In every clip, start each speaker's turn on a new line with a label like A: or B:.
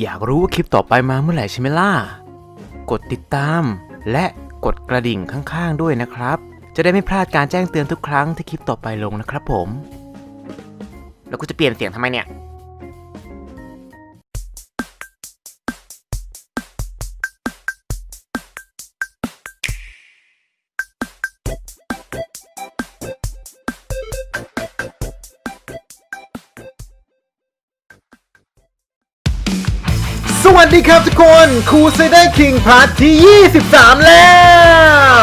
A: อยากรู้ว่าคลิปต่อไปมาเมื่อไหร่ใช่ไหมล่ะ กดติดตาม และกดกระดิ่งข้างๆด้วยนะครับ จะได้ไม่พลาดการแจ้งเตือนทุกครั้งที่คลิปต่อไปลงนะครับผม แล้วกูจะเปลี่ยนเสียงทำไมเนี่ย
B: ครับทุกคนครูเซเดอร์คิงพาร์ทที่ 23 แล้ว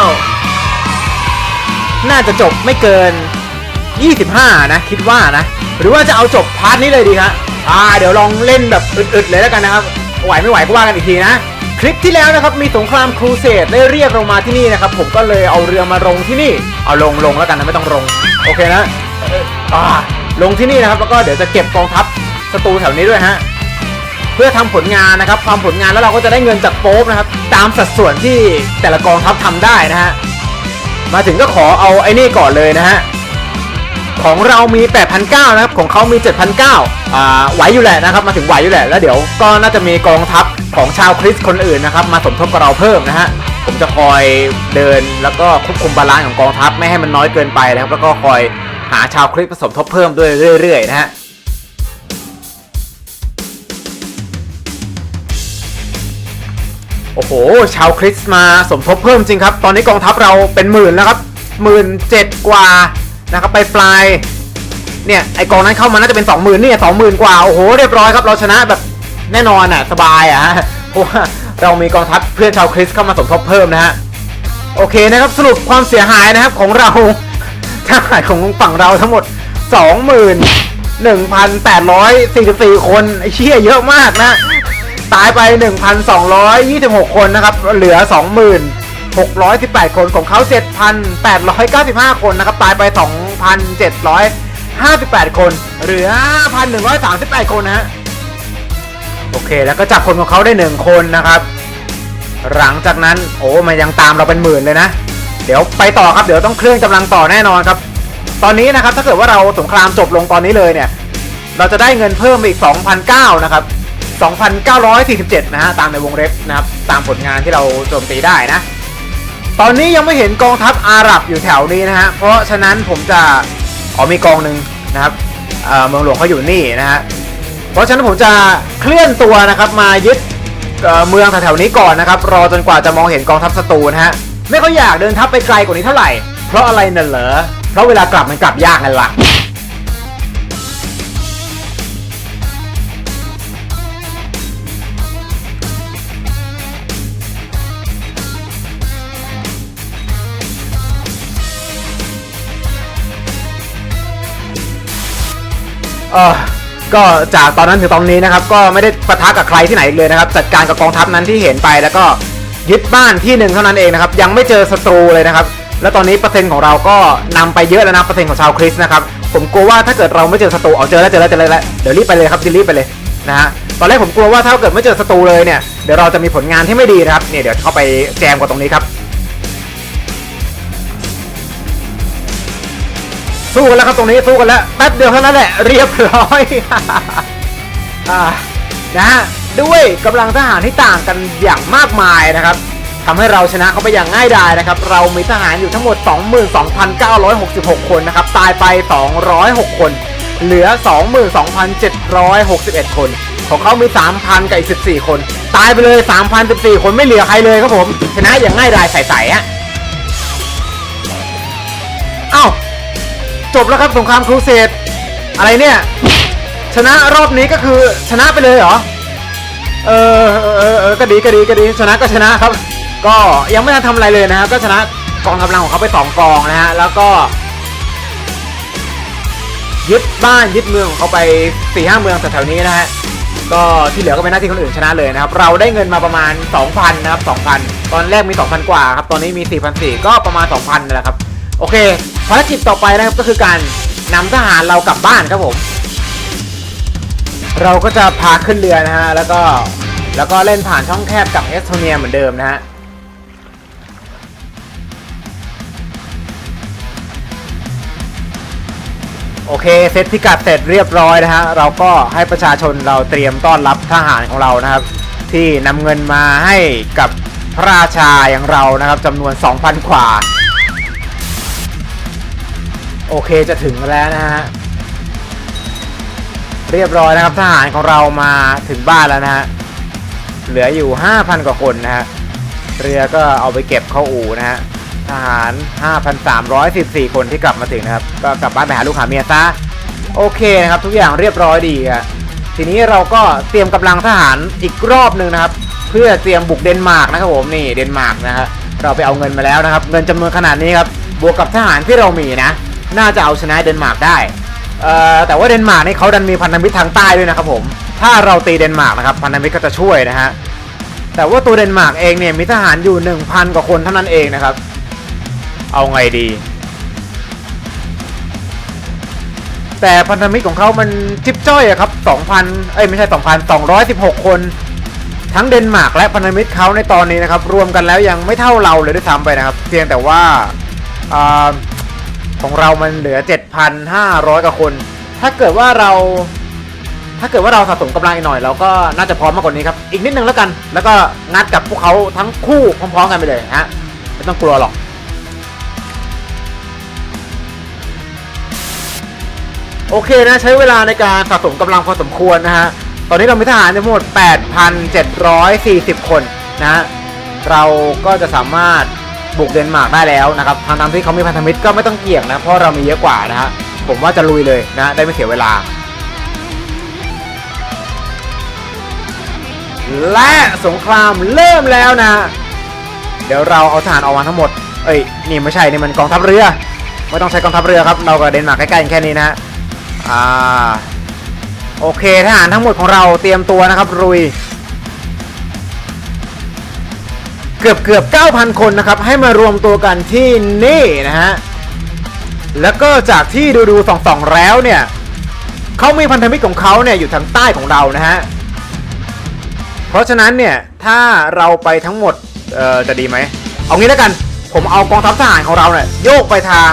B: น่าจะจบไม่เกิน 25 นะ คิดว่านะ หรือว่าจะเอาจบพาร์ทนี้เลยดีครับอ่าเดี๋ยวลองเล่นแบบอึดๆเลยแล้วกันนะครับ ไหวไม่ไหวก็ว่ากันอีกทีนะ คลิปที่แล้วนะครับมีสงครามครูเสดได้เรียกเรามาที่นี่นะครับ ผมก็เลยเอาเรือมาลงที่นี่ เอาลงลงแล้วกันนะไม่ต้องลง โอเคนะอ่ออ่าลงที่นี่นะครับ แล้วก็เดี๋ยวจะเก็บกองทัพศัตรูแถวนี้ด้วยฮะ เพื่อทำผลงานนะครับความผลงานแล้วเราก็จะได้เงินจากโป๊ปนะครับ ตามสัดส่วนที่แต่ละกองทัพทำได้นะฮะมาถึงก็ขอเอาไอ้นี่ก่อนเลยนะฮะของเรามี8,900นะครับ ของเขามี7,900อ่าไหวอยู่แหละนะครับ มาถึงไหวอยู่แหละ แล้วเดี๋ยวก็น่าจะมีกองทัพของชาวคริสคนอื่นนะครับ มาสมทบกับเราเพิ่มนะฮะ ผมจะคอยเดินแล้วก็ควบคุมบาลานซ์ของกองทัพไม่ให้มันน้อยเกินไปนะครับ แล้วก็คอยหาชาวคริสต์มาสมทบเพิ่มด้วยเรื่อยๆนะฮะ โอ้โห ชาวคริสต์มาสมทบเพิ่มจริงครับ ตอนนี้กองทัพเราเป็นหมื่นแล้วครับหมื่นเจ็ดกว่านะครับไปปลายเนี่ยไอกองนั้นเข้ามาน่าจะเป็นสองหมื่นเนี่ยสองหมื่นกว่า โอ้โห เรียบร้อยครับ เราชนะแบบแน่นอนอะ สบายอะเพราะว่าเรามีกองทัพเพื่อนชาวคริสต์เข้ามาสมทบเพิ่มนะฮะโอเคนะครับสรุปความเสียหายนะครับของเราทหารของฝั่งเราทั้งหมด 21,844 คนไอ้เชี่ยเยอะมากนะ ตายไป 1,226 คนนะครับ เหลือ 2,618 คนของเขา 7,895 คนนะครับ ตายไป 2,758 คน เหลือ 1,138 คนนะฮะ โอเค แล้วก็จับคนของเขาได้ 1 คนนะครับ หลังจากนั้น โอ้ มันยังตามเราเป็นหมื่นเลยนะ เดี๋ยวไปต่อครับ เดี๋ยวต้องเคลื่อนกำลังต่อแน่นอนครับ ตอนนี้นะครับ ถ้าเกิดว่าเราสงครามจบลงตอนนี้เลยเนี่ย เราจะได้เงินเพิ่มอีก 2,009นะครับ 2,947 นะฮะ ตามในวงเล็บนะครับ ตามผลงานที่เราโจมตีได้นะ ตอนนี้ยังไม่เห็นกองทัพอาหรับอยู่แถวนี้นะฮะ เพราะฉะนั้นผมจะอ๋อมีกองหนึ่งนะครับเอ่อเมืองหลวงเขาอยู่นี่นะฮะ เพราะฉะนั้นผมจะเคลื่อนตัวนะครับมายึดเอ่อเมืองแถวๆนี้ก่อนนะครับ รอจนกว่าจะมองเห็นกองทัพศัตรูนะฮะ ไม่ค่อยอยากเดินทัพไปไกลกว่านี้เท่าไหร่ เพราะอะไรน่ะเหรอ เพราะเวลากลับมันกลับยากนั่นล่ะ เออก็จากตอนนั้นถึงตอนนี้นะครับ ก็ไม่ได้ปะทะกับใครที่ไหนอีกเลยนะครับ จัดการกับกองทัพนั้นที่เห็นไปแล้วก็ยึดบ้านที่หนึ่งเท่านั้นเองนะครับ ยังไม่เจอศัตรูเลยนะครับ แล้วตอนนี้เปอร์เซ็นต์ของเราก็นำไปเยอะแล้วนะเปอร์เซ็นต์ของชาวคริสนะครับ ผมกลัวว่าถ้าเกิดเราไม่เจอศัตรูเอาเจอแล้วเจอแล้วเจอแล้วเดี๋ยวรีบไปเลยครับรีบไปเลยนะฮะตอนแรกผมกลัวว่าถ้าเกิดไม่เจอศัตรูเลยเนี่ยเดี๋ยวเราจะมีผลงานที่ไม่ดีนะครับเนี่ยเดี๋ยวเข้าไปแจมกันตรงนี้ครับ สู้กันแล้วครับตรงนี้สู้กันแล้วแป๊บเดียวเท่านั้นแหละ เรียบร้อยอ่านะฮะด้วยกำลังทหารที่ต่างกันอย่างมากมายนะครับทำให้เราชนะเขาไปอย่างง่ายดายนะครับ เรามีทหารอยู่ทั้งหมด 22,966 คนนะครับ ตายไป 206 คน เหลือ 22,761 คน ของเขามี 3,000 กับอีก 14 คน ตายไปเลย 3,014 คนไม่เหลือใครเลยครับผม ชนะอย่างง่ายดายใสๆอะเอ้า จบแล้วครับสงครามครูเสดอะไรเนี่ย ชนะรอบนี้ก็คือชนะไปเลยเหรอ เออเออเออก็ดีก็ดีก็ดีชนะก็ชนะครับ ก็ยังไม่ทันทำอะไรเลยนะครับ ก็ชนะกองกำลังของเขาไปสองกองนะฮะแล้วก็ ยึดบ้านยึดเมืองของเขาไป4ี่ห้าเมืองแถวๆนี้นะฮะก็ที่เหลือก็เป็นหน้าที่คนอื่นชนะเลยนะครับ เราได้เงินมาประมาณ 2,000 นะครับ 2,000 ตอนแรกมี 2,000 กว่าครับ ตอนนี้มี 4,400 ก็ประมาณ 2,000นั่นแหละครับ โอเค ภารกิจต่อไปนะครับก็คือการนำทหารเรากลับบ้านครับผม เราก็จะพาขึ้นเรือนะฮะแล้วก็แล้วก็เล่นผ่านช่องแคบกับเอสโตเนียเหมือนเดิมนะฮะโอเคเซตพิกัดเสร็จเรียบร้อยนะฮะเราก็ให้ประชาชนเราเตรียมต้อนรับทหารของเรานะครับ ที่นำเงินมาให้กับพระราชาอย่างเรานะครับจำนวน 2,000 กว่า โอเคจะถึงแล้วนะฮะ เรียบร้อยนะครับทหารของเรามาถึงบ้านแล้วนะฮะ เหลืออยู่ 5,000 กว่าคนนะฮะ เรือก็เอาไปเก็บเข้าอู่นะฮะ ทหาร 5,314 คนที่กลับมาถึงนะครับ ก็กลับบ้านไปหาลูกหาเมียซะ โอเคนะครับ ทุกอย่างเรียบร้อยดีครับทีนี้เราก็เตรียมกำลังทหารอีกรอบหนึ่งนะครับ เพื่อเตรียมบุกเดนมาร์กนะครับผมนี่เดนมาร์กนะฮะเราไปเอาเงินมาแล้วนะครับ เงินจำนวนขนาดนี้ครับบวกกับทหารที่เรามีนะ น่าจะเอาชนะเดนมาร์กได้เอ่อแต่ว่าเดนมาร์กนี่เขาดันมีพันธมิตรทางใต้ด้วยนะครับผมถ้าเราตีเดนมาร์กนะครับพันธมิตรก็จะช่วยนะฮะแต่ว่าตัวเดนมาร์กเองเนี่ยมีทหารอยู่ 1,000 กว่าคนเท่านั้นเองนะครับ เอาไงดี แต่พันธมิตรของเขามันจิบจ้อยอะครับ 2,000 เอ้ยไม่ใช่ 2,216 คน ทั้งเดนมาร์กและพันธมิตรเขาในตอนนี้นะครับ รวมกันแล้วยังไม่เท่าเราเลยด้วยซ้ำไปนะครับ เพียงแต่ว่าอ่า ของเรามันเหลือ 7,500กว่าคน ถ้าเกิดว่าเรา ถ้าเกิดว่าเราสะสมกำลังอีกหน่อย เราก็น่าจะพร้อมมากกว่านี้ครับ อีกนิดนึงแล้วกัน แล้วก็งัดกับพวกเขาทั้งคู่พร้อมๆกันไปเลยฮะ ไม่ต้องกลัวหรอกโอเคนะใช้เวลาในการสะสมกำลังพอสมควรนะฮะ ตอนนี้เรามีทหารทั้งหมด 8,740 คนนะฮะ เราก็จะสามารถ บุกเดนมาร์กได้แล้วนะครับทางทางที่เขามีพันธมิตรก็ไม่ต้องเกี่ยงนะเพราะเรามีเยอะกว่านะฮะผมว่าจะลุยเลยนะได้ไม่เสียเวลา และสงครามเริ่มแล้วนะ เดี๋ยวเราเอาทหารออกมาทั้งหมด เอ้ยนี่ไม่ใช่นี่มันกองทัพเรือไม่ต้องใช้กองทัพเรือครับเรากับเดนมาร์กใกล้ๆแค่นี้นะฮะอ่าโอเคทหารทั้งหมดของเราเตรียมตัวนะครับรุย เกือบเกือบ9,000 คนนะครับ ให้มารวมตัวกันที่นี่นะฮะ แล้วก็จากที่ดูดูส่องสองๆแล้วเนี่ยเขามีพันธมิตรของเขาเนี่ยอยู่ทางใต้ของเรานะฮะ เพราะฉะนั้นเนี่ยถ้าเราไปทั้งหมดเอ่อจะดีไหม เอางี้แล้วกัน ผมเอากองทัพทหารของเราเนี่ยโยกไปทาง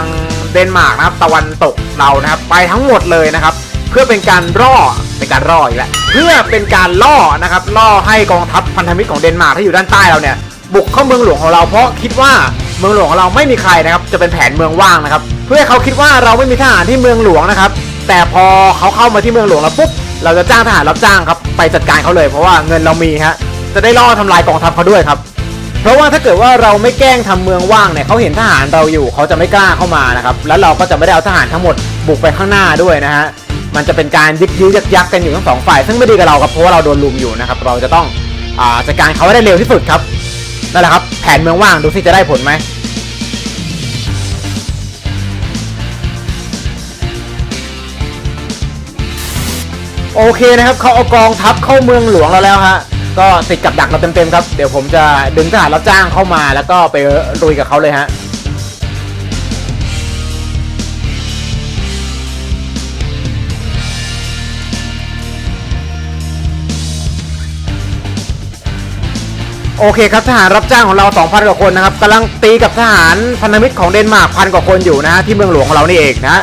B: เดนมาร์กนะครับตะวันตกเรานะครับไปทั้งหมดเลยนะครับ เพื่อเป็นการร่อเป็นการร่ออีกแล้วเพื่อเป็นการล่อนะครับล่อให้กองทัพพันธมิตรของเดนมาร์กที่อยู่ด้านใต้เราเนี่ย บุกเข้าเมืองหลวงของเราเพราะคิดว่าเมืองหลวงของเราไม่มีใครนะครับ จะเป็นแผนเมืองว่างนะครับ เพื่อให้เขาคิดว่าเราไม่มีทหารที่เมืองหลวงนะครับ แต่พอเขาเข้ามาที่เมืองหลวงแล้วปุ๊บเราจะจ้างทหารรับจ้างครับไปจัดการเขาเลย เพราะว่าเงินเรามีฮะจะได้ล่อทำลายกองทัพเขาด้วยครับเพราะว่าถ้าเกิดว่าเราไม่แกล้งทำเมืองว่างเนี่ยเขาเห็นทหารเราอยู่เขาจะไม่กล้าเข้ามานะครับแล้วเราก็จะไม่ได้เอาทหารทั้งหมดบุกไปข้างหน้าด้วยนะฮะมันจะเป็นการยึกยื้อยักยักกันอยู่ทั้งสองฝ่าย ซึ่งไม่ดีกับเราครับเพราะว่าเราโดนลุมอยู่นะครับเราจะต้องอ่าจัดการเขาให้ได้เร็วที่สุดครับ นั่นแหละครับ แผนเมืองว่างดูสิจะได้ผลไหมโอเคนะครับเขาเอากองทัพเข้าเมืองหลวงเราแล้วฮะก็ติดกับดักเราเต็มๆครับ เดี๋ยวผมจะดึงทหารรับจ้างเข้ามาแล้วก็ไปรุยกับเขาเลยฮะ โอเคครับทหารรับจ้างของเรา 2,000 กว่าคนนะครับกำลังตีกับทหารพันธมิตรของเดนมาร์กพันกว่าคนอยู่นะฮะที่เมืองหลวงของเรานี่เองนะ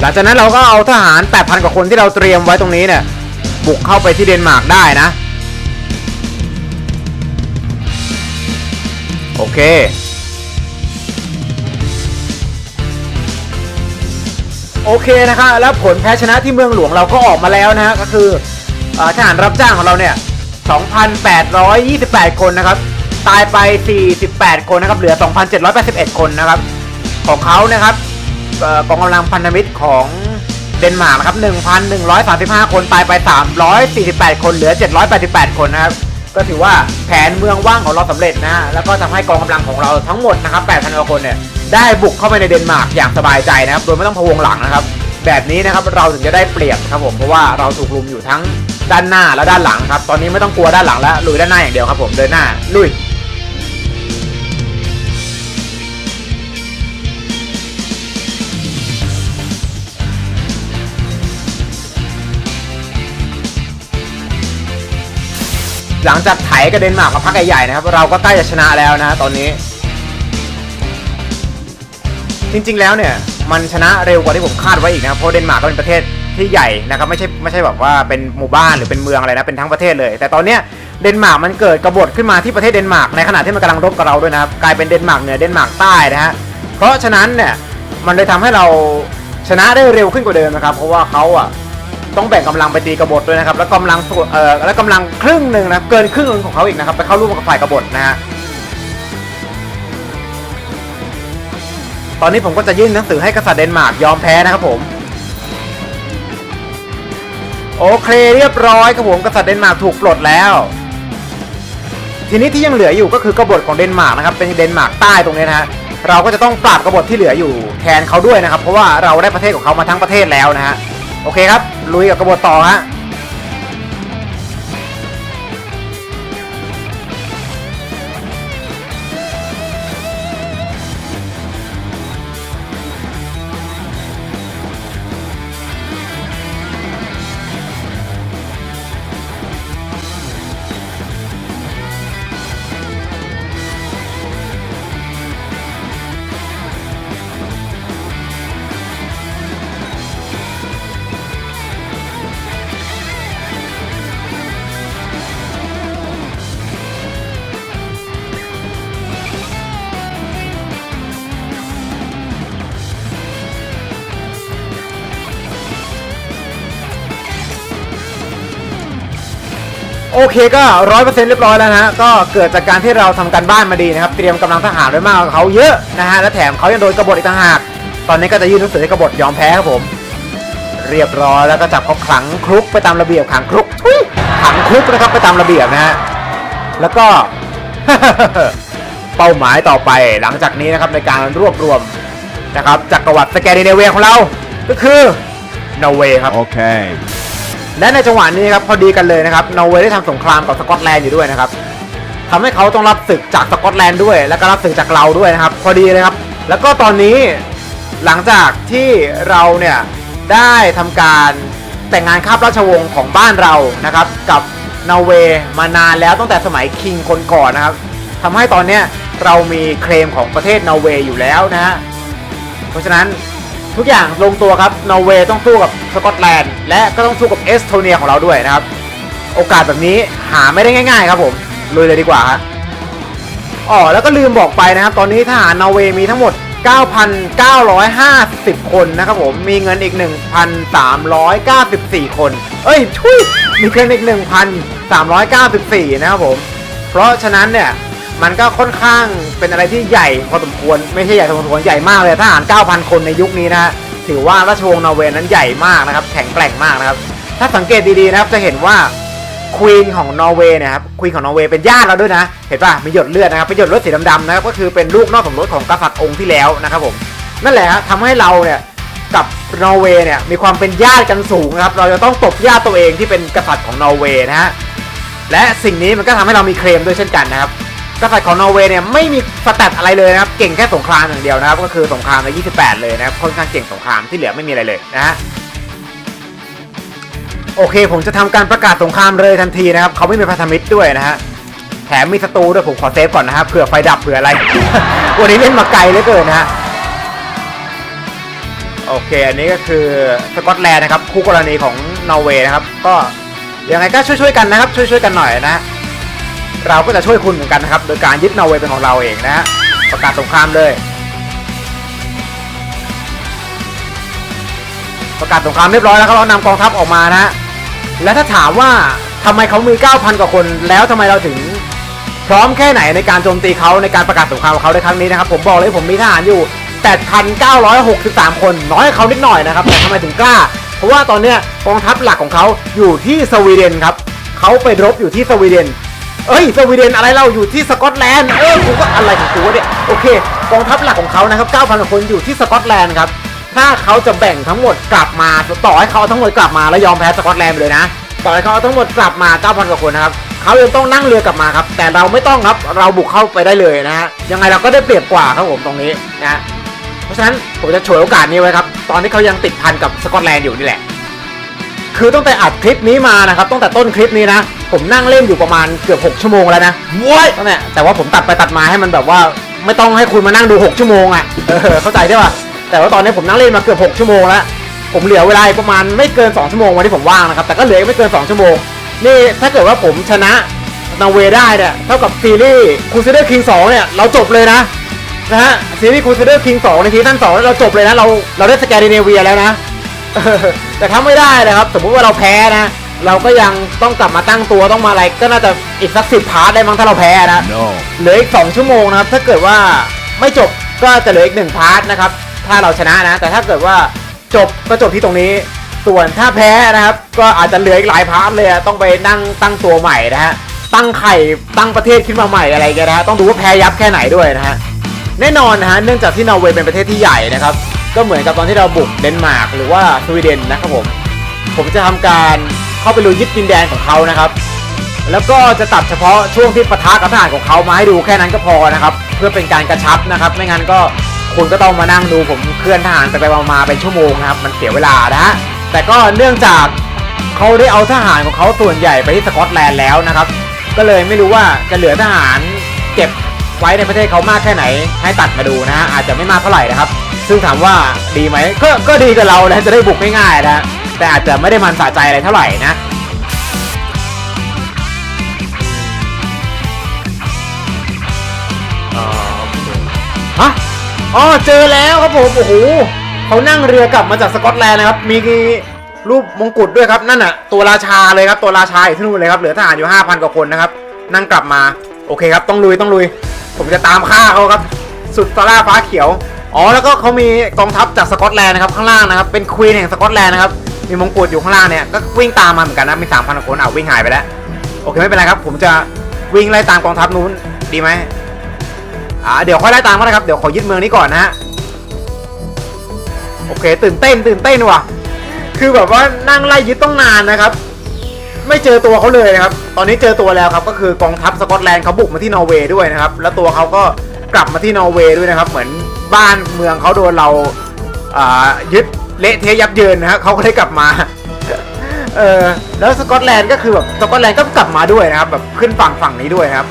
B: หลังจากนั้นเราก็เอาทหาร 8,000 กว่าคนที่เราเตรียมไว้ตรงนี้เนี่ยบุกเข้าไปที่เดนมาร์กได้นะ โอเค โอเคนะครับแล้วผลแพ้ชนะที่เมืองหลวงเราก็ออกมาแล้วนะฮะก็คือ ทหารรับจ้างของเราเนี่ย 2,828 คนนะครับ ตายไป 48 คนนะครับ เหลือ 2,781 คนนะครับ ของเขานะครับอกองกำลังพันธมิตรของเดนมาร์กนะครับ 1,135 คนตายไป 348 คนเหลือ 788 คนนะครับ ก็ถือว่าแผนเมืองว่างของเราสำเร็จนะฮะ แล้วก็ทำให้กองกำลังของเราทั้งหมดนะครับ 8,000กว่าคนเนี่ย ได้บุกเข้าไปในเดนมาร์กอย่างสบายใจนะครับ โดยไม่ต้องพะวงหลังนะครับ แบบนี้นะครับเราถึงจะได้เปรียบครับผม เพราะว่าเราถูกลุมอยู่ทั้ง ด้านหน้าและด้านหลังครับ ตอนนี้ไม่ต้องกลัวด้านหลังแล้วลุยด้านหน้าอย่างเดียวครับผมเดินหน้าลุยหลังจากไถกับเดนมาร์กมาพักใหญ่ๆนะครับ เราก็ใกล้จะชนะแล้วนะฮะตอนนี้ จริงๆแล้วเนี่ย มันชนะเร็วกว่าที่ผมคาดไว้อีกนะเพราะเดนมาร์กก็เป็นประเทศ ที่ใหญ่นะครับไม่ใช่ไม่ใช่แบบว่าเป็นหมู่บ้านหรือเป็นเมืองอะไรนะเป็นทั้งประเทศเลย แต่ตอนเนี้ยเดนมาร์กมันเกิดกบฏขึ้นมาที่ประเทศเดนมาร์กในขณะที่มันกำลังรบกับเราด้วยนะครับกลายเป็นเดนมาร์กเหนือเดนมาร์กใต้นะฮะเพราะฉะนั้นเนี่ยมันเลยทำให้เราชนะได้เร็วขึ้นกว่าเดิมนะครับ เพราะว่าเขาอะต้องแบ่งกำลังไปตีกบฏด้วยนะครับ แล้วกำลังส่วนเอ่อแล้วกำลังครึ่งหนึ่งนะเกินครึ่งหนึ่งของเขาอีกนะครับไปเข้าร่วมกับฝ่ายกบฏนะฮะตอนนี้ผมก็จะยื่นหนังสือให้กษัตริย์เดนมาร์กยอมแพ้นะครับผม โอเคเรียบร้อยครับผมกษัตริย์เดนมาร์กถูกปลดแล้ว ทีนี้ที่ยังเหลืออยู่ก็คือกบฏของเดนมาร์กนะครับเป็นเดนมาร์กใต้ตรงนี้นะฮะเราก็จะต้องปราบกบฏที่เหลืออยู่แทนเขาด้วยนะครับ เพราะว่าเราได้ประเทศของเขามาทั้งประเทศแล้วนะฮะโอเคครับลุยกับกบฏต่อฮะ อเคก็ร้อยเปอร์เซ็นต์เรียบร้อยแล้วนะฮะก็เกิดจากการที่เราทำการบ้านมาดีนะครับเตรียมกำลังทหารไว้มากกว่าเขาเยอะนะฮะและแถมเขายังโดนกบฏอีกต่างหากตอนนี้ก็จะยื่นหนังสือให้กบฏยอมแพ้ครับผม เรียบร้อยแล้วก็จับเขาขังคลุกไปตามระเบียบขังคลุกขังคลุกนะครับไปตามระเบียบนะฮะแล้วก็เป้าหมายต่อไปหลังจากนี้นะครับในการรวบรวมนะครับจักรวรรดิสแกนดิเนเวียของเราก็คือนอร์เวย์ครับ
C: Okay.
B: และในจังหวะนี้ครับพอดีกันเลยนะครับนอร์เวย์ได้ทำสงครามกับสกอตแลนด์อยู่ด้วยนะครับทำให้เขาต้องรับศึกจากสกอตแลนด์ด้วย แล้วก็รับศึกจากเราด้วยนะครับ พอดีเลยครับ แล้วก็ตอนนี้หลังจากที่เราเนี่ยได้ทำการแต่งงานข้าบราชวงศ์ของบ้านเรานะครับ กับนอร์เวย์มานานแล้วตั้งแต่สมัยคิงคนก่อนนะครับทำให้ตอนเนี้ยเรามีเคลมของประเทศนอร์เวย์อยู่แล้วนะฮะเพราะฉะนั้น ทุกอย่างลงตัวครับนอร์เวย์ต้องสู้กับสกอตแลนด์และก็ต้องสู้กับเอสโตเนียของเราด้วยนะครับ โอกาสแบบนี้หาไม่ได้ง่าย ๆ ครับผมลุยเลยดีกว่าฮะอ๋อแล้วก็ลืมบอกไปนะครับ ตอนนี้ทหารนอร์เวย์มีทั้งหมด 9,950 คนนะครับผมมีเงินอีก 1,394 คน เอ้ยชุยมีเงินอีก 1,394 นะครับผม เพราะฉะนั้นเนี่ย มันก็ค่อนข้างเป็นอะไรที่ใหญ่พอสมควรไม่ใช่ใหญ่พอสมควรใหญ่มากเลยทหาร 9,000 คนในยุคนี้นะถือว่าราชวงศ์นอร์เวย์นั้นใหญ่มากนะครับ แข็งแกร่งมากนะครับ ถ้าสังเกตดีๆนะครับจะเห็นว่าควีนของนอร์เวย์นะครับควีนของนอร์เวย์เป็นญาติเราด้วยนะ เห็นป่ะมีหยดเลือดนะครับเป็นหยดเลือดสีดำๆนะครับก็คือเป็นลูกนอกสมรสของกษัตริย์องค์ที่แล้วนะครับผมนั่นแหละฮะทำให้เราเนี่ยกับนอร์เวย์เนี่ยมีความเป็นญาติกันสูงนะครับเราจะต้องตบญาติตัวเองที่เป็นกษัตริย์ของนอร์เวย์นะฮะและสิ่งนี้มันก็ทำให้เรามีเคลมด้วยเช่นกันนะครับ กษัตริย์ของนอร์เวย์เนี่ยไม่มีสแตทอะไรเลยนะครับ เก่งแค่สงครามอย่างเดียวนะครับ ก็คือสงครามใน 28 เลยนะครับ ค่อนข้างเก่งสงครามที่เหลือไม่มีอะไรเลยนะฮะ โอเค ผมจะทำการประกาศสงครามเลยทันทีนะครับ เขาไม่มีพันธมิตรด้วยนะฮะ แถมมีศัตรูด้วยผมขอเซฟก่อนนะครับเผื่อไฟดับเผื่ออะไร วันนี้เล่นมาไกลเหลือเกินนะฮะ โอเค อันนี้ก็คือสกอตแลนด์นะครับ คู่กรณีของนอร์เวย์นะครับ ก็ยังไงก็ช่วยๆกันนะครับ ช่วยๆกันหน่อยนะฮะ เราก็จะช่วยคุณเหมือนกันนะครับ โดยการยึดนอร์เวย์เป็นของเราเองนะฮะประกาศสงครามเลย ประกาศสงครามเรียบร้อยแล้วครับเรานำกองทัพออกมานะฮะและถ้าถามว่าทำไมเขามี 9,000 กว่าคน แล้วทำไมเราถึงพร้อมแค่ไหนในการโจมตีเขาในการประกาศสงครามของเขาในครั้งนี้นะครับ ผมบอกเลยผมมีทหารอยู่ 8,963 คน น้อยกว่าเขานิดหน่อยนะครับ แต่ทำไมถึงกล้า เพราะว่าตอนเนี้ยกองทัพหลักของเขาอยู่ที่สวีเดนครับเขาไปรบอยู่ที่สวีเดน เอ้ยสวีเดนอะไรเราอยู่ที่สกอตแลนด์เออกูก็อะไรของกูวะเนี่ยโอเคกองทัพหลักของเขานะครับ9,000กว่าคนอยู่ที่สกอตแลนด์ครับถ้าเขาจะแบ่งทั้งหมดกลับมาต่อให้เขาเอาทั้งหมดกลับมาแล้วยอมแพ้สกอตแลนด์ไปเลยนะต่อให้เขาเอาทั้งหมดกลับมา9,000กว่าคนนะครับเขายังต้องนั่งเรือกลับมาครับ แต่เราไม่ต้องครับเราบุกเข้าไปได้เลยนะฮะยังไงเราก็ได้เปรียบกว่าครับผมตรงนี้นะฮะเพราะฉะนั้นผมจะฉวยโอกาสนี้ไว้ครับตอนที่เขายังติดพันกับสกอตแลนด์อยู่นี่แหละ คือตั้งแต่อัดคลิปนี้มานะครับตั้งแต่ต้นคลิปนี้นะ ผมนั่งเล่นอยู่ประมาณเกือบ 6 ชั่วโมงแล้วนะว้ยตั้งแต่แต่ว่าผมตัดไปตัดมาให้มันแบบว่าไม่ต้องให้คุณมานั่งดู 6 ชั่วโมงอะเออเข้าใจได้ป่ะแต่ว่าตอนนี้ผมนั่งเล่นมาเกือบ 6 ชั่วโมงแล้วผมเหลือเวลาอีกประมาณไม่เกิน 2 ชั่วโมงวันที่ผมว่างนะครับแต่ก็เหลืออีกไม่เกิน 2 ชั่วโมงนี่ถ้าเกิดว่าผมชนะนอร์เวย์ได้เนี่ยเท่ากับซีรีส์คูซิเดอร์คิง2เนี่ยเราจบเลยนะนะฮะซีรีส์คูซิเดอร์คิง2ในซีซั่น2เราจบเลยนะเราเราได้สแกนดิเนเวียแล้วนะเออแต่ถ้าไม่ได้นะครับ สมมุติว่าเราแพ้นะ เราก็ยังต้องกลับมาตั้งตัวต้องมาอะไรก็น่าจะอีกสักสิบพาร์ทได้มั้งถ้าเราแพ้นะ
C: No.
B: เหลืออีก2ชั่วโมงนะครับถ้าเกิดว่าไม่จบก็จะเหลืออีกหนึ่งพาร์ทนะครับถ้าเราชนะนะ แต่ถ้าเกิดว่าจบก็จบที่ตรงนี้ ส่วนถ้าแพ้นะครับ ก็อาจจะเหลืออีกหลายพาร์ทเลยอะต้องไปนั่งตั้งตัวใหม่นะฮะตั้งไข่ตั้งประเทศขึ้นมาใหม่อะไรกันนะฮะต้องดูว่าแพ้ยับแค่ไหนด้วยนะฮะแน่นอนนะฮะเนื่องจากที่นอร์เวย์เป็นประเทศที่ใหญ่นะครับก็เหมือนกับตอนที่เราบุกเดนมาร์กหรือว่าสวีเดนนะครับผมผมจะทำการ เข้าไปลุยยึดดินแดนของเขานะครับ แล้วก็จะตัดเฉพาะช่วงที่ปะทะกับทหารของเขามาให้ดูแค่นั้นก็พอนะครับ เพื่อเป็นการกระชับนะครับ ไม่งั้นก็คุณก็ต้องมานั่งดูผมเคลื่อนทหารไปไปมาเป็นชั่วโมงนะครับ มันเสียเวลานะฮะแต่ก็เนื่องจากเขาได้เอาทหารของเขาส่วนใหญ่ไปที่สกอตแลนด์แล้วนะครับ ก็เลยไม่รู้ว่าจะเหลือทหารเก็บไว้ในประเทศเขามากแค่ไหน ให้ตัดมาดูนะฮะอาจจะไม่มากเท่าไหร่นะครับ ซึ่งถามว่าดีไหมก็ก็ดีกับเรานะจะได้บุกง่ายๆนะ แต่อาจจะไม่ได้มันสะใจอะไรเท่าไหร่นะฮะอ๋อเจอแล้วครับผม โอ้โหเขานั่งเรือกลับมาจากสกอตแลนด์นะครับ มีรูปมงกุฎด้วยครับ นั่นน่ะตัวราชาเลยครับ ตัวราชาอยู่ที่นู่นเลยครับ เหลือทหารอยู่5,000กว่าคนนะครับ นั่งกลับมา โอเคครับ ต้องลุย ต้องลุย ผมจะตามฆ่าเขาครับ สุดตาล่าฟ้าเขียว อ๋อ แล้วก็เขามีกองทัพจากสกอตแลนด์นะครับ ข้างล่างนะครับ เป็นควีนแห่งสกอตแลนด์นะครับ มีมงกุฎอยู่ข้างล่างเนี่ยก็วิ่งตามมาเหมือนกันนะมี3,000คนเอ้าวิ่งหายไปแล้วโอเคไม่เป็นไรครับ ผมจะวิ่งไล่ตามกองทัพนู้นดีไหมอ่าเดี๋ยวค่อยไล่ตามก็ได้ครับเดี๋ยวขอยึดเมืองนี้ก่อนนะฮะโอเค ตื่นเต้นตื่นเต้นว่ะ คือแบบว่านั่งไล่ยึดต้องนานนะครับ ไม่เจอตัวเขาเลยนะครับ ตอนนี้เจอตัวแล้วครับก็คือกองทัพสกอตแลนด์เขาบุกมาที่นอร์เวย์ด้วยนะครับ แล้วตัวเขาก็กลับมาที่นอร์เวย์ด้วยนะครับ เหมือนบ้านเมืองเขาโดนเราอ่ายึด เละเทะยับเยินนะฮะเขาก็ได้กลับมา เออแล้วสกอตแลนด์ก็คือแบบสกอตแลนด์ก็กลับมาด้วยนะครับแบบขึ้นฝั่งฝั่งนี้ด้วยนะครับ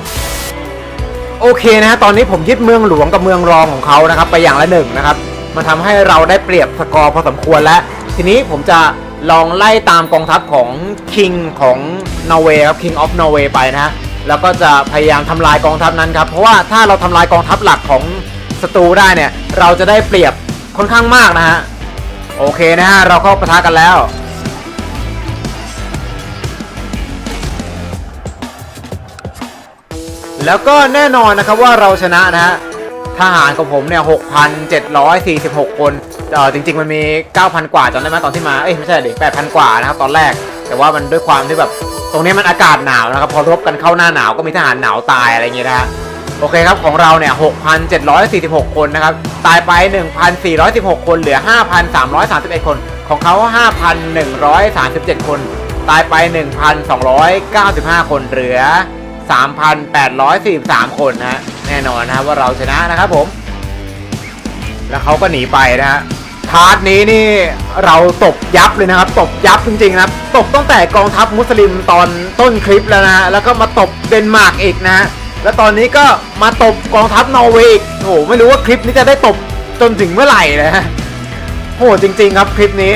B: โอเคนะฮะตอนนี้ผมยึดเมืองหลวงกับเมืองรองของเขานะครับ ไปอย่างละหนึ่งนะครับมันทำให้เราได้เปรียบสกอร์พอสมควรแล้ว ทีนี้ผมจะลองไล่ตามกองทัพของ King ของนอร์เวย์ครับ King of Norway ไปนะแล้วก็จะพยายามทำลายกองทัพนั้นครับ เพราะว่าถ้าเราทำลายกองทัพหลักของศัตรูได้เนี่ย เราจะได้เปรียบค่อนข้างมากนะฮะ โอเคนะฮะ เราเข้าปะทะกันแล้ว แล้วก็แน่นอนนะครับว่าเราชนะนะฮะ ทหารของผมเนี่ย 6,746 คนเออจริง ๆ มันมี 9,000 กว่าจำได้ไหมตอนที่มา เอ้ย ไม่ใช่ดิ8,000 กว่านะครับ ตอนแรก แต่ว่ามันด้วยความที่แบบ ตรงนี้มันอากาศหนาวนะครับ พอรบกันเข้าหน้าหนาวก็มีทหารหนาวตายอะไรอย่างเงี้ยนะฮะ โอเคครับของเราเนี่ย 6,746 คนนะครับ ตายไป 1,416 คน เหลือ 5,331 คน ของเขา 5,137 คน ตายไป 1,295 คน เหลือ 3,843 คนนะฮะ แน่นอนนะครับว่าเราชนะนะครับผม แล้วเขาก็หนีไปนะฮะ พาร์ทนี้นี่เราตบยับเลยนะครับ ตบยับจริงๆนะครับ ตบตั้งแต่กองทัพมุสลิมตอนต้นคลิปแล้วนะฮะ แล้วก็มาตบเดนมาร์กอีกนะฮะ แล้วตอนนี้ก็มาตบกองทัพนอร์เวย์อีกโอ้โหไม่รู้ว่าคลิปนี้จะได้ตบจนถึงเมื่อไหร่นะฮะโหจริง ๆ ครับคลิปนี้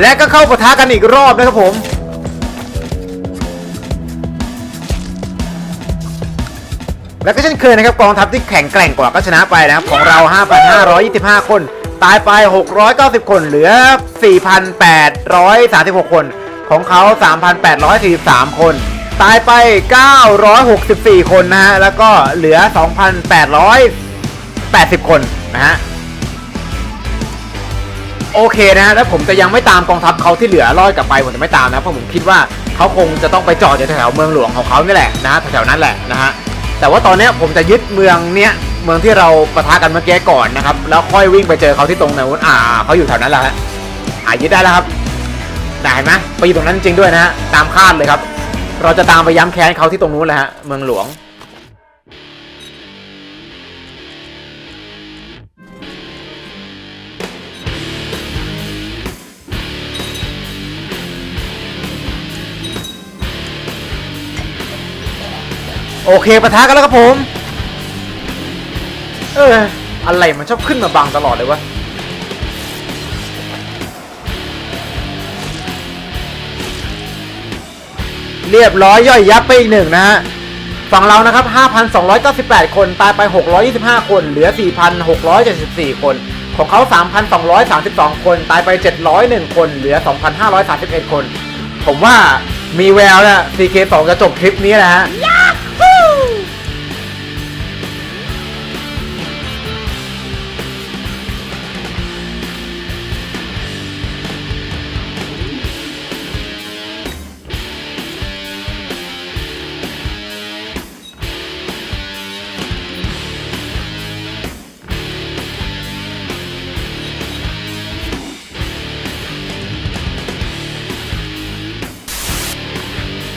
B: และก็เข้าปะทะกันอีกรอบนะครับผม แล้วก็เช่นเคยนะครับกองทัพที่แข็งแกร่งกว่าก็ชนะไปนะครับของเรา 5,525 คน ตายไป 690 คนเหลือ 4,836 คน ของเขา 3,843 คน ตายไป 964 คนนะฮะแล้วก็เหลือ 2,880 คนนะฮะโอเคนะฮะแล้วผมจะยังไม่ตามกองทัพเขาที่เหลือรอดกลับไปผมจะไม่ตามนะเพราะผมคิดว่าเขาคงจะต้องไปจอดอยู่แถวเมืองหลวงของเขานี่แหละนะฮะแถวๆนั้นแหละนะฮะ แต่ว่าตอนนี้ผมจะยึดเมืองเนี้ยเมืองที่เราปะทะกันเมื่อกี้ก่อนนะครับ แล้วค่อยวิ่งไปเจอเขาที่ตรงนู้นอ่าเขาอยู่แถวนั้นแหละฮะอ่ายึดได้แล้วครับได้ไหมไปอยู่ตรงนั้นจริงด้วยนะฮะตามคาดเลยครับ เราจะตามไปย้ำแค้นเขาที่ตรงนู้นแหละฮะเมืองหลวง โอเคปะทะกันแล้วครับผม เอออะไรมันชอบขึ้นมาบังตลอดเลยวะเรียบร้อยย่อยยับไปอีกหนึ่งนะฮะฝั่งเรานะครับ 5,298 คน ตายไป 625 คน เหลือ 4,674 คน ของเขา 3,232 คน ตายไป 701 คน เหลือ 2,531 คน ผมว่ามีแววแล้ว CK2 จะจบคลิปนี้แหละฮะ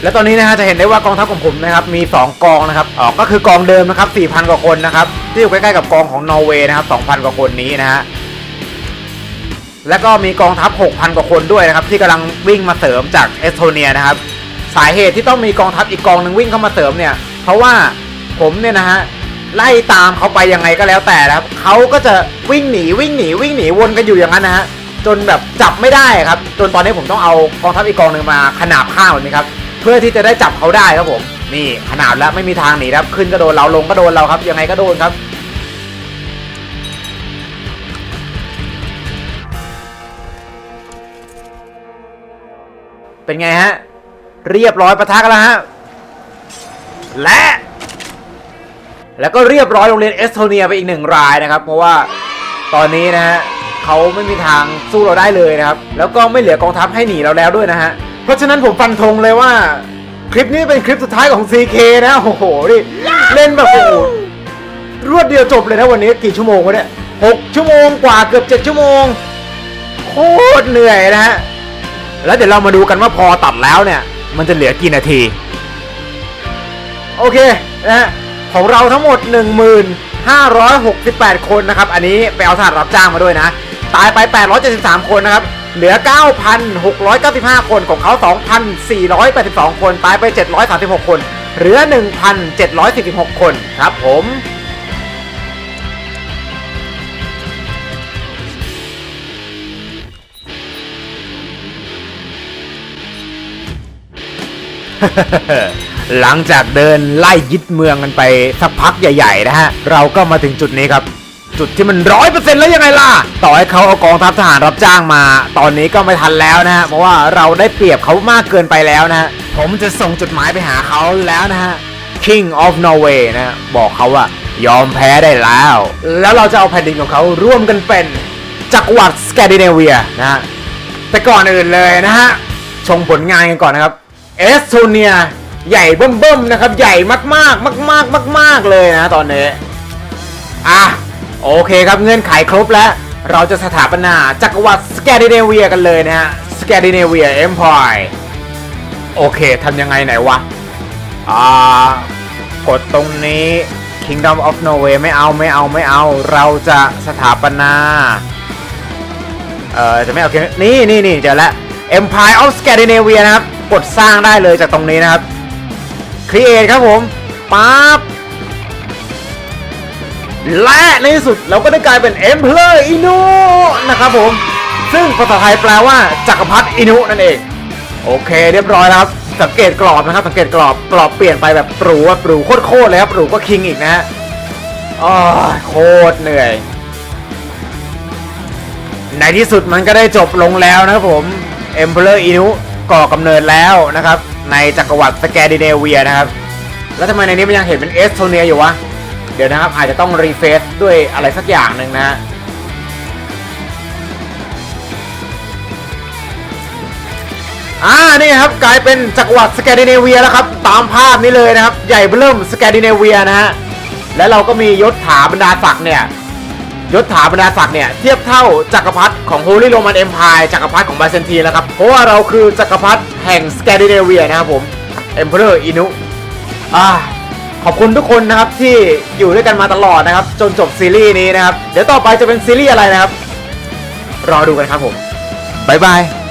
B: และตอนนี้นะฮะจะเห็นได้ว่ากองทัพของผมนะครับมี 2 กองนะครับอ๋อก็คือกองเดิมนะครับ4,000 กว่าคนนะครับที่อยู่ใกล้ๆกับกองของนอร์เวย์นะครับ2,000 กว่าคนนี้นะฮะแล้วก็มีกองทัพ 6,000 กว่าคนด้วยนะครับที่กำลังวิ่งมาเสริมจากเอสโตเนียนะครับสาเหตุที่ต้องมีกองทัพอีกกองหนึ่งวิ่งเข้ามาเสริมเนี่ยเพราะว่าผมเนี่ยนะฮะไล่ตามเขาไปยังไงก็แล้วแต่นะครับเขาก็จะวิ่งหนีวิ่งหนีวิ่งหนีวนกันอยู่อย่างนั้นนะฮะจนแบบจับไม่ได้ครับจนตอนนี้ผมต้องเอากองทัพอีกกองหนึ่งมาขนาบข้างแบบนี้ครับ เพื่อที่จะได้จับเขาได้ครับผม นี่ขนาบแล้วไม่มีทางหนีครับ ขึ้นก็โดนเราลงก็โดนเราครับ ยังไงก็โดนครับเป็นไงฮะ เรียบร้อยประทะกันแล้วฮะ และ แล้วก็เรียบร้อยโรงเรียนเอสโตเนียไปอีกหนึ่งรายนะครับ เพราะว่าตอนนี้นะฮะเขาไม่มีทางสู้เราได้เลยนะครับ แล้วก็ไม่เหลือกองทัพให้หนีเราแล้วด้วยนะฮะ เพราะฉะนั้นผมฟันธงเลยว่า คลิปนี้เป็นคลิปสุดท้ายของ CK นะโอ้โหนี่เล่นแบบโอ้โหรวดเดียวจบเลยนะวันนี้กี่ชั่วโมงวะเนี่ยหกชั่วโมงกว่าเกือบเจ็ดชั่วโมง โคตรเหนื่อยนะฮะแล้วเดี๋ยวเรามาดูกันว่าพอตัดแล้วเนี่ย มันจะเหลือกี่นาที โอเคนะฮะของเราทั้งหมด 1568 คนนะครับ อันนี้ไปเอาทหารรับจ้างมาด้วยนะ ตายไป 873 คนนะครับ เหลือ 9,695 คนของเขา 2,482 คน ตายไป 736 คน เหลือ 1,746 คนครับผมหลังจากเดินไล่ยึดเมืองกันไปสักพักใหญ่ ๆ นะฮะ เราก็มาถึงจุดนี้ครับ จุดที่มันร้อยเปอร์เซ็นต์แล้วยังไงล่ะ ต่อให้เขาเอากองทัพทหารรับจ้างมา ตอนนี้ก็ไม่ทันแล้วนะฮะเพราะว่าเราได้เปรียบเขามากเกินไปแล้วนะฮะผมจะส่งจดหมายไปหาเขาแล้วนะฮะ King of Norway นะบอกเขาว่ายอมแพ้ได้แล้ว แล้วเราจะเอาแผ่นดินของเขาร่วมกันเป็นจักรวรรดิสแกนดิเนเวียนะฮะแต่ก่อนอื่นเลยนะฮะ ชมผลงานกันก่อนนะครับเอสโตเนียใหญ่เบิ่มๆนะครับ ใหญ่มากๆ มาก ๆ มาก ๆ เลยนะตอนนี้ อะ โอเคครับเงื่อนไขครบแล้ว เราจะสถาปนาจักรวรรดิสแกนดิเนเวียกันเลยนะฮะสแกนดิเนเวียเอ็มพายโอเคทำยังไงไหนวะ อ่ากดตรงนี้ Kingdom of Norway ไม่เอาไม่เอาไม่เอา เราจะสถาปนา เอ่อ จะไม่เอาเกมนี่นี่นี่เจอแล้ว Empire of Scandinavia นะครับ กดสร้างได้เลยจากตรงนี้นะครับ Create ครับผมปั๊บ และในที่สุดเราก็ได้กลายเป็น Emperor Inu นะครับผม ซึ่งภาษาไทยแปลว่าจักรพรรดิอินุนั่นเอง โอเคเรียบร้อยแล้วครับ สังเกตกรอบนะครับ สังเกตกรอบกรอบเปลี่ยนไปแบบปรูอะปรูโคตรๆเลยครับปรูก็คิงอีกนะฮะอ๋อโคตรเหนื่อย ในที่สุดมันก็ได้จบลงแล้วนะครับผม Emperor Inu ก่อกำเนิดแล้วนะครับ ในจักรวรรดิสแกนดิเนเวียนะครับ แล้วทำไมในนี้มันยังเห็นเป็นเอสโตเนียอยู่วะ เดี๋ยวนะครับ อาจจะต้องรีเฟซด้วยอะไรสักอย่างหนึ่งนะฮะอ่า นี่ครับ กลายเป็นจักรวรรดิสแกนดิเนเวียแล้วครับ ตามภาพนี้เลยนะครับ ใหญ่เริ่มสแกนดิเนเวียนะฮะ และเราก็มียศถาบรรดาศักดิ์เนี่ย ยศถาบรรดาศักดิ์เนี่ย เทียบเท่าจักรพรรดิของ Holy Roman Empire จักรพรรดิของไบเซนตีแล้วครับ เพราะว่าเราคือจักรพรรดิแห่งสแกนดิเนเวียนะครับผม Emperor Inu อ่า ขอบคุณทุกคนนะครับที่อยู่ด้วยกันมาตลอดนะครับ จนจบซีรีส์นี้นะครับ เดี๋ยวต่อไปจะเป็นซีรีส์อะไรนะครับ รอดูกันครับผม บ๊ายบาย